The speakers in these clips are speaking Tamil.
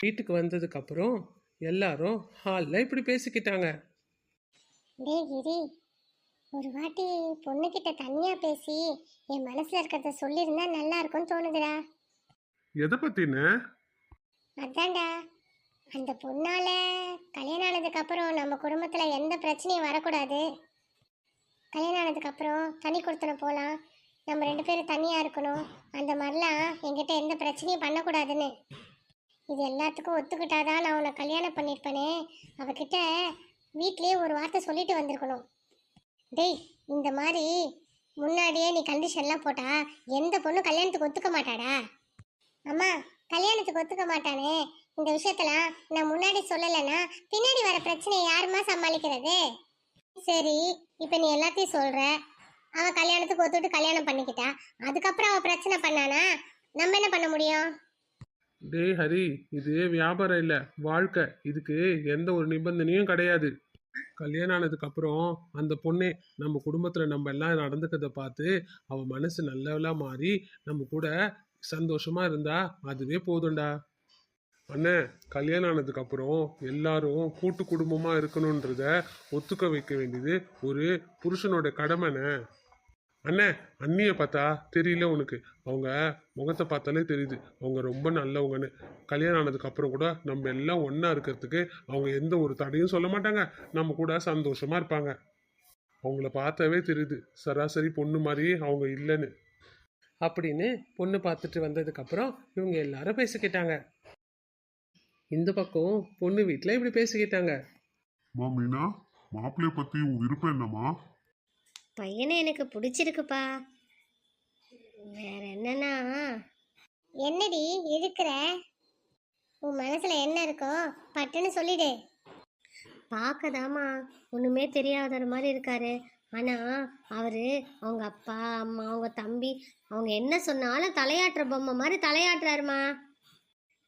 வீட்டுக்கு வந்ததுக்கப்புறம் எல்லாரும் ஹாலில் இப்படி பேசிக்கிட்டாங்க. டேய் கிரி ஒரு வாட்டி பொண்ணுகிட்ட தனியா பேசி என் மனசுல இருக்கிறத சொல்லியிருந்தா நல்லா இருக்கும்னு தோணுதுடா. எதை பத்தின அதான்டா அந்த பொண்ணால கல்யாணம் ஆனதுக்கு அப்புறம் நம்ம குடும்பத்துல எந்த பிரச்சனையும் வரக்கூடாது. கல்யாணம் ஆனதுக்கு அப்புறம் தனி கொடுத்தன போகலாம் நம்ம ரெண்டு பேரும் தனியா இருக்கணும் அந்த மாதிரிலாம் என்கிட்ட எந்த பிரச்சனையும் பண்ணக்கூடாதுன்னு. இது எல்லாத்துக்கும் ஒத்துக்கிட்டாதான் நான் உன்னை கல்யாணம் பண்ணியிருப்பேனே. அவகிட்ட வீட்லேயே ஒரு வார்த்தை சொல்லிட்டு வந்திருக்கணும். டேய் இந்த மாதிரி முன்னாடியே நீ கண்டிஷன்லாம் போட்டா எந்த பொண்ணும் கல்யாணத்துக்கு ஒத்துக்க மாட்டாடா? அம்மா கல்யாணத்துக்கு ஒத்துக்க மாட்டானே. இந்த விஷயத்தெல்லாம் நான் முன்னாடி சொல்லலைன்னா பின்னாடி வர பிரச்சனையை யாருமா சமாளிக்கிறது? சரி இப்போ நீ எல்லாத்தையும் சொல்கிற அவன் கல்யாணத்துக்கு ஒத்துட்டு கல்யாணம் பண்ணிக்கிட்டா அதுக்கப்புறம் அவள் பிரச்சனை பண்ணானா? நம்ம என்ன பண்ண முடியும்? டேய் ஹரி இது வியாபாரம் இல்லை வாழ்க்கை. இதுக்கு எந்த ஒரு நிபந்தனையும் கிடையாது. கல்யாணம் ஆனதுக்கு அப்புறம் அந்த பொண்ணே நம்ம குடும்பத்தில் நம்ம எல்லாம் நடந்துக்கிறத பார்த்து அவ மனசு நல்லவளா மாறி நம்ம கூட சந்தோஷமா இருந்தா அதுவே போதும்டா. அண்ணே கல்யாணம் ஆனதுக்கு அப்புறம் எல்லாரும் கூட்டு குடும்பமா இருக்கணுன்றத ஒத்துக்க வைக்க வேண்டியது ஒரு புருஷனோட கடமைண்ணே. அண்ணே அண்ணியை பார்த்தா தெரியல உனக்கு. அவங்க முகத்தை பார்த்தாலே தெரியுது. அவங்க ரொம்ப நல்லவங்கன்னு. கல்யாணம் ஆனதுக்கு அப்புறம் கூட நம்ம எல்லாம் ஒன்றா இருக்கிறதுக்கு அவங்க எந்த ஒரு தடையும் சொல்ல மாட்டாங்க. நம்ம கூட சந்தோஷமா இருப்பாங்க. அவங்கள பார்த்தாவே தெரியுது. சராசரி பொண்ணு மாதிரி அவங்க இல்லைன்னு. அப்படின்னு பொண்ணு பார்த்துட்டு வந்ததுக்கப்புறம் இவங்க எல்லாரும் பேசிக்கிட்டாங்க. இந்த பக்கம் பொண்ணு வீட்டில் இப்படி பேசிக்கிட்டாங்க. மா மீனா மாப்பிள்ளைய பத்தி உன் விருப்பம் என்னம்மா? பையனை எனக்கு பிடிச்சிருக்குப்பா. வேற என்னன்னா என்னடி இருக்கிற உன் மனசுல என்ன இருக்கோ பட்டுன்னு சொல்லிடு. பார்க்கதாம்மா. ஒன்றுமே தெரியாதவர் மாதிரி இருக்காரு. ஆனால் அவர் அவங்க அப்பா அம்மா அவங்க தம்பி அவங்க என்ன சொன்னாலும் தலையாட்டுற பொம்மை மாதிரி தலையாட்டுறாருமா.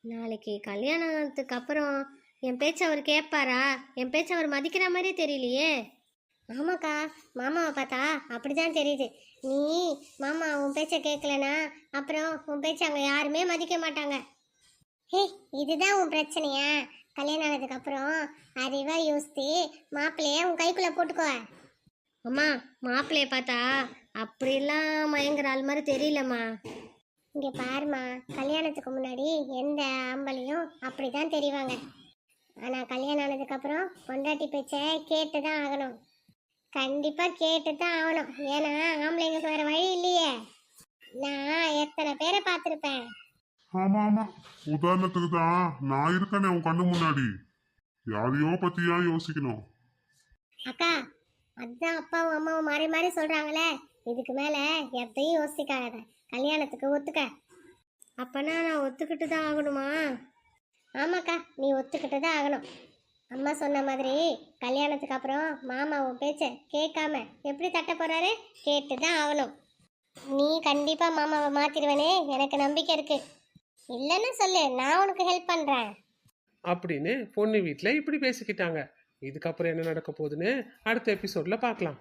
நாளைக்கு கல்யாணத்துக்கு அப்புறம் என் பேச்சை அவர் கேட்பாரா என் பேச்சை அவர் மதிக்கிற மாதிரியே தெரியலையே. ஆமாக்கா மாமாவை பார்த்தா அப்படிதான் தெரியுது. நீ மாமா உன் பேச்சை கேட்கலனா அப்புறம் உன் பேச்சை அங்கே யாருமே மதிக்க மாட்டாங்க. ஹே இதுதான் உன் பிரச்சனையா? கல்யாணம் ஆனதுக்கு அப்புறம் அறிவா யோசித்து மாப்பிள்ளைய உன் கைக்குள்ளே போட்டுக்கோ. அம்மா மாப்பிள்ளைய பார்த்தா அப்படிலாம் மயங்குற ஆள் மாதிரி தெரியலம்மா. இங்கே பாருமா கல்யாணத்துக்கு முன்னாடி எந்த ஆம்பளையும் அப்படி தான் தெரிவாங்க. ஆனால் கல்யாணம் ஆனதுக்கப்புறம் பொண்டாட்டி பேச்சை கேட்டு தான் ஆகணும். கண்டிப்பாக கேட்டு தான் ஆகணும். ஏன்னா ஆம்பளைங்களுக்கு வேற வழி இல்லையே. நான் எத்தனை பேரை பார்த்துருப்பேன்? ஆமா ஆமா. உதாரணத்துக்கு தான் நான் இருக்கனே உன் கண்ணு முன்னாடி. யாரையோ பத்தி ஏன் யோசிக்கணும். அக்கா அதான் அப்பாவும் அம்மாவும் மாறி மாறி சொல்கிறாங்களே இதுக்கு மேலே எதையும் யோசிக்காத. கல்யாணத்துக்கு ஒத்துக்க. அப்பனா நான் ஒத்துக்கிட்டு தான் ஆகணுமா? ஆமாக்கா நீ ஒத்துக்கிட்டு தான் ஆகணும். அம்மா சொன்ன மாதிரி கல்யாணத்துக்கு அப்புறம் மாமா உன் பேச்சை கேட்காம எப்படி தட்ட போறாரு? கேட்டு தான் ஆகணும். நீ கண்டிப்பாக மாமாவை மாற்றிடுவேனே எனக்கு நம்பிக்கை இருக்கு. இல்லைன்னு சொல்லு நான் உனக்கு ஹெல்ப் பண்ணுறேன் அப்படின்னு பொண்ணு வீட்டில் இப்படி பேசிக்கிட்டாங்க. இதுக்கப்புறம் என்ன நடக்க போகுதுன்னு அடுத்த எபிசோடில் பார்க்கலாம்.